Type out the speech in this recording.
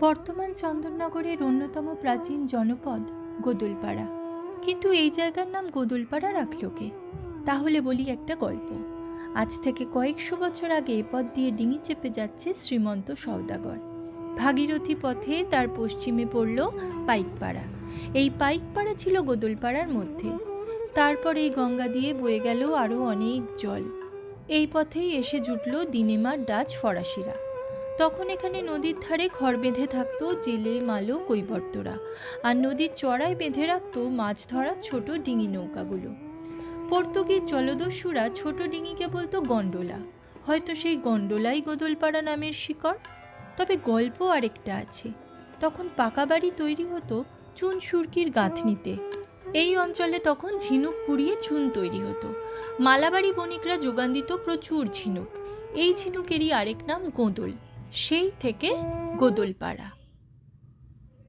বর্তমান চন্দননগরের অন্যতম প্রাচীন জনপদ গোদলপাড়া। কিন্তু এই জায়গার নাম গোদলপাড়া রাখল কে? তাহলে বলি একটা গল্প। আজ থেকে কয়েকশো বছর আগে এ পথ দিয়ে ডিঙি চেপে যাচ্ছে শ্রীমন্ত সওদাগর। ভাগীরথী পথে তার পশ্চিমে পড়ল পাইকপাড়া। এই পাইকপাড়া ছিল গোদলপাড়ার মধ্যে। তারপর এই গঙ্গা দিয়ে বয়ে গেল আরও অনেক জল। এই পথেই এসে জুটল দিনেমার ডাচ ফরাসিরা। তখন এখানে নদীর ধারে ঘর বেঁধে থাকতো জেলে, মালো, কৈবর্তরা। আর নদীর চড়ায় বেঁধে রাখত মাছ ধরা ছোট ডিঙি নৌকাগুলো। পর্তুগিজ জলদস্যুরা ছোট ডিঙিকে বলতো গন্ডোলা। হয়তো সেই গন্ডোলাই গোদলপাড়া নামের শিকড়। তবে গল্প আরেকটা আছে। তখন পাকা বাড়ি তৈরি হতো চুন সুরকির গাঁথনিতে। এই অঞ্চলে তখন ঝিনুক পুড়িয়ে চুন তৈরি হতো। মালাবাড়ি বণিকরা যোগান দিত প্রচুর ঝিনুক। এই ঝিনুকেরই আরেক নাম গোদল। সেই থেকে গোদলপাড়া।